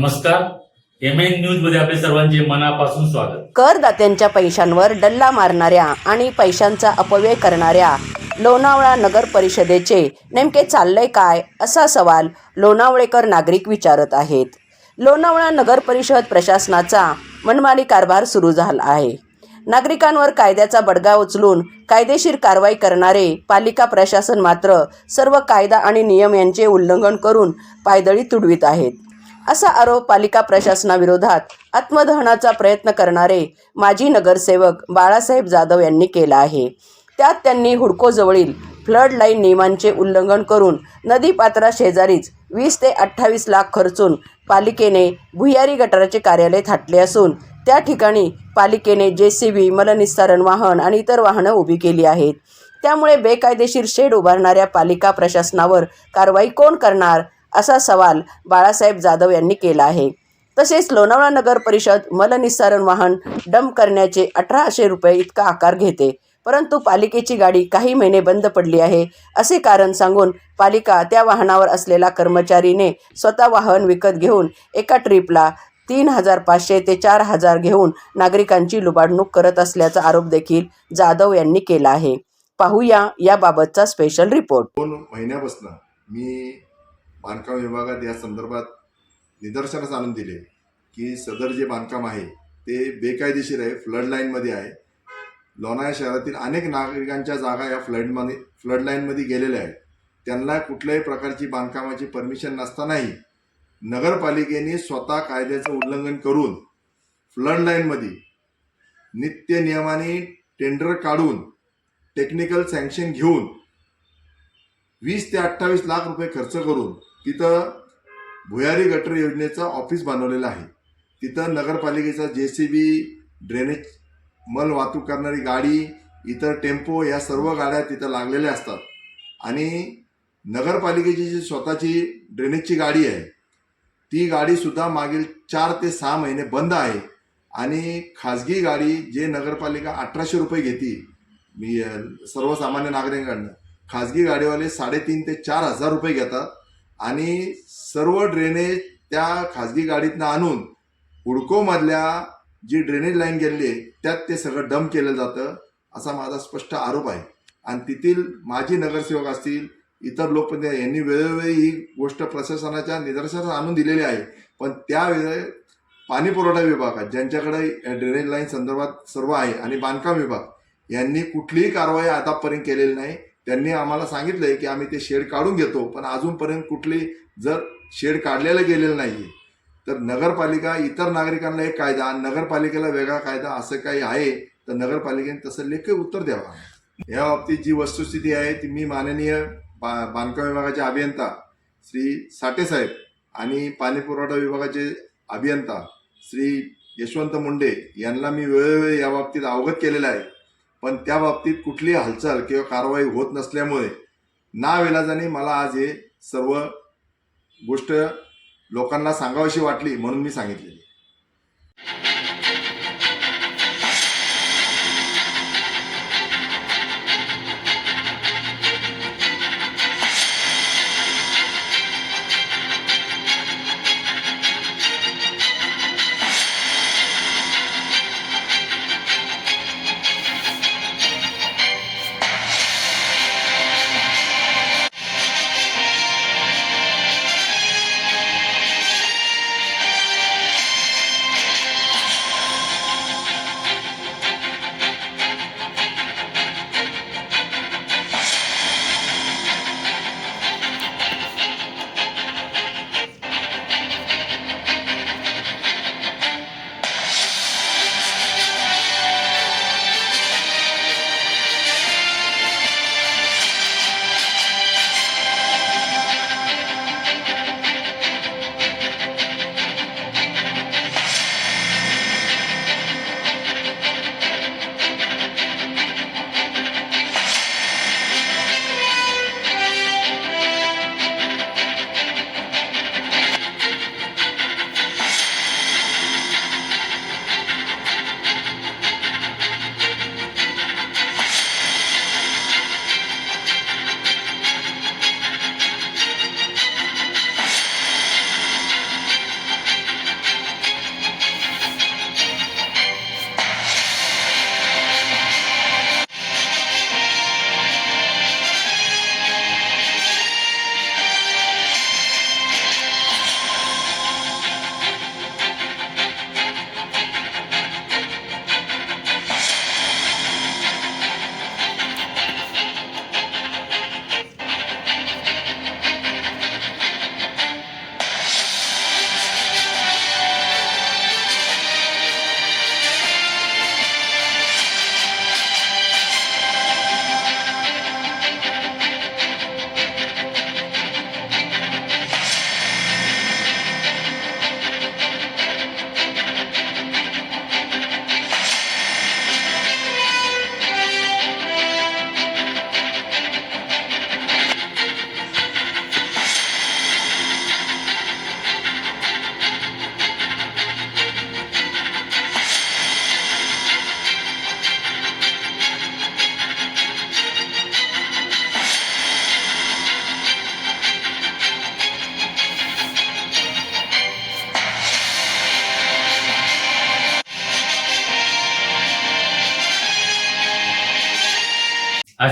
नमस्कार. M N न्यूजमध्ये आपले सर्वांचे मनापासून स्वागत. करदात्यांच्या पैशांवर डल्ला मारणाऱ्या आणि पैशांचा अपव्यय करणाऱ्या लोणावळा नगर परिषदेचे नेमके चाललंय काय असा सवाल लोणावळेकर नागरिक विचारत आहेत. लोणावळा नगर परिषद प्रशासनाचा मनमानी कारभार सुरू झाला आहे. नागरिकांवर कायद्याचा बडगा उचलून कायदेशीर कारवाई करणारे पालिका प्रशासन मात्र सर्व कायदा आणि नियम यांचे उल्लंघन करून पायदळी तुडवीत आहेत. असा आरोप पालिका प्रशासनाविरोधात आत्मदहनाचा प्रयत्न करणारे माजी नगरसेवक बाळासाहेब जाधव यांनी केला आहे. त्यात त्यांनी हुडकोजवळील फ्लड लाईन नियमांचे उल्लंघन करून नदीपात्रा शेजारीच वीस ते अठ्ठावीस लाख खर्चून पालिकेने भुयारी गटाराचे कार्यालय थाटले असून त्या ठिकाणी पालिकेने जे सी बी मलनिस्सारण वाहन आणि इतर वाहनं उभी केली आहेत. त्यामुळे बेकायदेशीर शेड उभारणाऱ्या पालिका प्रशासनावर कारवाई कोण करणार? असा सवाल बाळासाहेब जाधव यांनी केला आहे. तसेच लोणावळा नगर परिषद मलनिस्सारण वाहन डंप करण्याचे अठराशे रुपये इतका आकार घेते. परंतु पालिकेची गाडी काही महिने बंद पडली आहे असे कारण सांगून पालिका त्या वाहनावर असलेला कर्मचारीने स्वतः वाहन विकत घेऊन एका ट्रिपला तीन हजार पाचशे ते चार हजार घेऊन नागरिकांची लुबाडणूक करत असल्याचा आरोप देखील जाधव यांनी केला आहे. पाहूया याबाबतचा स्पेशल रिपोर्ट दोन महिन्यापासून मी बांधकाम विभागात या संदर्भात निदर्शनास आणून दिले की सदर जे बांधकाम आहे ते बेकायदेशीर आहे फ्लड लाईनमध्ये आहे. लोणाया शहरातील अनेक नागरिकांच्या जागा या फ्लडमध्ये फ्लड लाईनमध्ये गेलेल्या आहेत. त्यांना कुठल्याही प्रकारची बांधकामाची परमिशन नसतानाही नगरपालिकेने स्वतः कायद्याचं उल्लंघन करून फ्लड लाईनमध्ये नित्य नियमाने टेंडर काढून टेक्निकल सँक्शन घेऊन वीस ते अठ्ठावीस लाख रुपये खर्च करून तिथं भुयारी गटर योजनेचं ऑफिस बनवलेलं आहे. तिथं नगरपालिकेचा जे सी बी ड्रेनेज मल वाहतूक करणारी गाडी इतर टेम्पो या सर्व गाड्या तिथं लागलेल्या असतात. आणि नगरपालिकेची जी स्वतःची ड्रेनेजची गाडी आहे ती गाडीसुद्धा मागील चार ते सहा महिने बंद आहे. आणि खाजगी गाडी जे नगरपालिका अठराशे रुपये घेते मी सर्वसामान्य नागरिकांकडनं खाजगी गाडीवाले साडेतीन ते चार हजार रुपये घेतात. आणि सर्व ड्रेनेज त्या खाजगी गाडीतनं आणून हुडकोमधल्या जी ड्रेनेज लाईन गेलेली आहे त्यात ते सगळं डंप केलं जातं असा माझा स्पष्ट आरोप आहे. आणि तेथील माजी नगरसेवक असतील इतर लोकप्रतिनिधी यांनी वेळोवेळी ही गोष्ट प्रशासनाच्या निदर्शनास आणून दिलेली आहे. पण त्यावेळे पाणी पुरवठा विभागात ज्यांच्याकडे या ड्रेनेज लाईन संदर्भात सर्व आहे आणि बांधकाम विभाग यांनी कुठलीही कारवाई आतापर्यंत केलेली नाही. त्यांनी आम्हाला सांगितलंय की आम्ही ते शेड काढून घेतो पण अजूनपर्यंत कुठली जर शेड काढलेलं गेलेलं नाही तर नगरपालिका इतर नागरिकांना एक कायदा आणि नगरपालिकेला वेगळा कायदा असं काही आहे तर नगरपालिकेने तसं लेखी उत्तर द्यावा. या बाबतीत जी वस्तुस्थिती आहे ती मी माननीय बा बांधकाम विभागाचे अभियंता श्री साठेसाहेब आणि पाणी पुरवठा विभागाचे अभियंता श्री यशवंत मुंडे यांना मी वेळोवेळी या बाबतीत अवगत केलेलं आहे. पण त्या बाबतीत कुठली हालचाल किंवा कारवाई होत नसल्यामुळे नाविलाजाने मला आज हे सर्व गोष्ट लोकांना सांगावीशी वाटली म्हणून मी सांगितलेली.